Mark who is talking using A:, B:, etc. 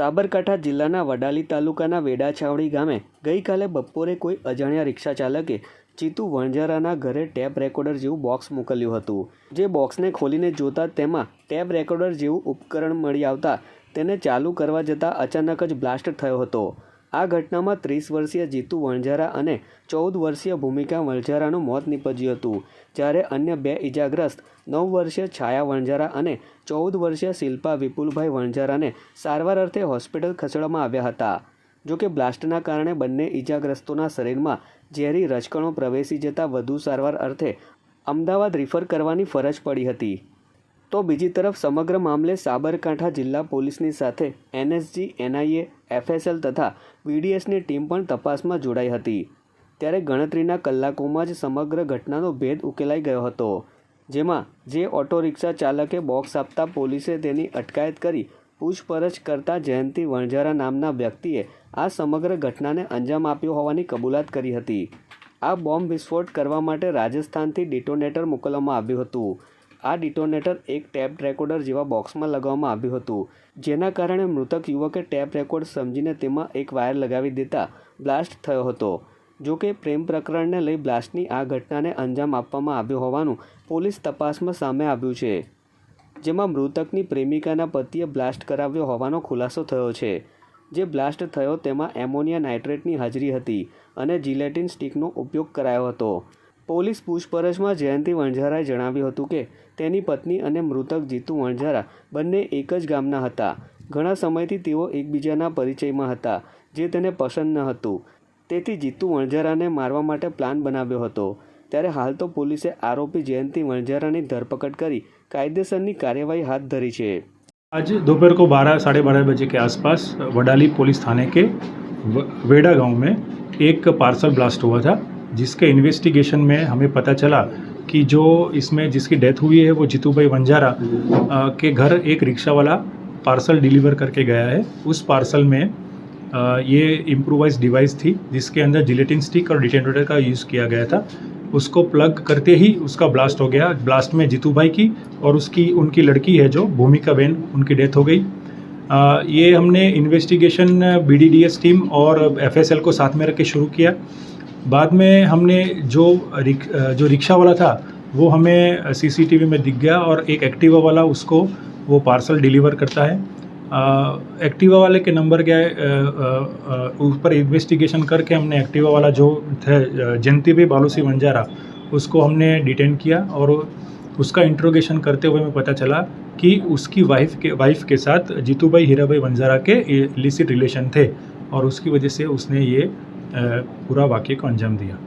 A: સાબરકાંઠા જિલ્લાના વડાલી તાલુકાના વેડાછાવડી ગામે ગઈકાલે બપોરે કોઈ અજાણ્યા રિક્ષા ચાલકે ચિતુ વણજારાના ઘરે ટેપ રેકોર્ડર જેવું બોક્સ મોકલ્યું હતું. જે બોક્સને ખોલીને જોતા તેમાં ટેપ રેકોર્ડર જેવું ઉપકરણ મળી આવતા તેને ચાલુ કરવા જતાં અચાનક જ બ્લાસ્ટ થયો હતો. આ ઘટનામાં ત્રીસ વર્ષીય જીતુ વણઝારા અને ચૌદ વર્ષીય ભૂમિકા વણઝારાનું મોત નીપજ્યું હતું, જ્યારે અન્ય બે ઇજાગ્રસ્ત નવ વર્ષીય છાયા વણઝારા અને ચૌદ વર્ષીય શિલ્પા વિપુલભાઈ વણઝારાને સારવાર અર્થે હોસ્પિટલ ખસેડવામાં આવ્યા હતા. જો કે બ્લાસ્ટના કારણે બંને ઇજાગ્રસ્તોના શરીરમાં ઝેરી રજકણો પ્રવેશી જતાં વધુ સારવાર અર્થે અમદાવાદ રિફર કરવાની ફરજ પડી હતી. તો બીજી તરફ સમગ્ર મામલે સાબરકાંઠા જિલ્લા પોલીસની સાથે એનએસજી, એનઆઈએ, એફએસએલ તથા વીડીએસની ટીમ પણ તપાસમાં જોડાઈ હતી. ત્યારે ગણતરીના કલાકોમાં જ સમગ્ર ઘટનાનો ભેદ ઉકેલાઈ ગયો હતો, જેમાં જે ઓટો રિક્ષા ચાલકે બોક્સ આપતા પોલીસે તેની અટકાયત કરી પૂછપરછ કરતા જયંતિ વણઝારા નામના વ્યક્તિએ આ સમગ્ર ઘટનાને અંજામ આપ્યો હોવાની કબૂલાત કરી હતી. આ બોમ્બ વિસ્ફોટ કરવા માટે રાજસ્થાનથી ડિટોનેટર મોકલવામાં આવ્યું હતું. આ ડિટોનેટર એક ટેપ રેકોર્ડર જેવા બોક્સમાં લગાવવામાં આવ્યું હતું. જેના કારણે મૃતક યુવકે ટેપ રેકોર્ડ સમજીને તેમાં એક વાયર લગાવી દેતા બ્લાસ્ટ થયો હતો. જો કે પ્રેમ પ્રકરણને લઈ બ્લાસ્ટની આ ઘટનાને અંજામ આપવામાં આવ્યો હોવાનું પોલીસ તપાસમાં સામે આવ્યું છે. જેમાં મૃતકની પ્રેમિકાના પતિએ બ્લાસ્ટ કરાવ્યો હોવાનો ખુલાસો થયો છે. જે બ્લાસ્ટ થયો તેમાં એમોનિયા નાઇટ્રેટની હાજરી હતી અને જિલેટિન સ્ટિકનો ઉપયોગ કરાયો હતો. પોલીસ પૂછપરછમાં જયંતિ વણઝારાએ જણાવ્યું હતું કે તેની પત્ની અને મૃતક જીતુ વણઝારા બંને એક જ ગામના હતા ઘણા સમયથી તેઓ એકબીજાના પરિચયમાં હતા જે તેને પસંદ ન હતું તેથી જીતુ વણઝારાને મારવા માટે પ્લાન બનાવ્યો હતો ત્યારે હાલ તો પોલીસે આરોપી જયંતિ વણઝારાની ધરપકડ કરી કાયદેસરની કાર્યવાહી હાથ ધરી છે
B: आज दोपहर को बारह साढ़े बारह बजे के आसपास वडाली पुलिस थाने के व- वेड़ा गांव में एक पार्सल ब्लास्ट हुआ था जिसके इन्वेस्टिगेशन में हमें पता चला कि जो इसमें जिसकी डेथ हुई है वो जीतू भाई वंजारा के घर एक रिक्शा वाला पार्सल डिलीवर करके गया है। उस पार्सल में ये इम्प्रोवाइज डिवाइस थी जिसके अंदर जिलेटिन स्टिक और डिटेनरेटर का यूज़ किया गया था। उसको प्लग करते ही उसका ब्लास्ट हो गया। ब्लास्ट में जीतू भाई की और उसकी उनकी लड़की है जो भूमिका बहन उनकी डेथ हो गई। अ, ये हमने इन्वेस्टिगेशन बीडीडीएस टीम और एफएसएल को साथ में रख के शुरू किया। बाद में हमने जो रिक, जो रिक्शा वाला था वो हमें सीसीटीवी में दिख गया और एक एक्टिवा वाला उसको वो पार्सल डिलीवर करता है। एक्टिवा वाले के नंबर क्या है उस पर इन्वेस्टिगेशन करके हमने एक्टिवा वाला जो थे जयंती भाई बालूसी वंजारा उसको हमने डिटेन किया और उसका इंट्रोगेशन करते हुए हमें पता चला कि उसकी वाइफ के वाइफ के साथ जीतू भाई हीरा भाई वंजारा के इलिसिट रिलेशन थे और उसकी वजह से उसने ये पूरा वाक्य को अंजाम दिया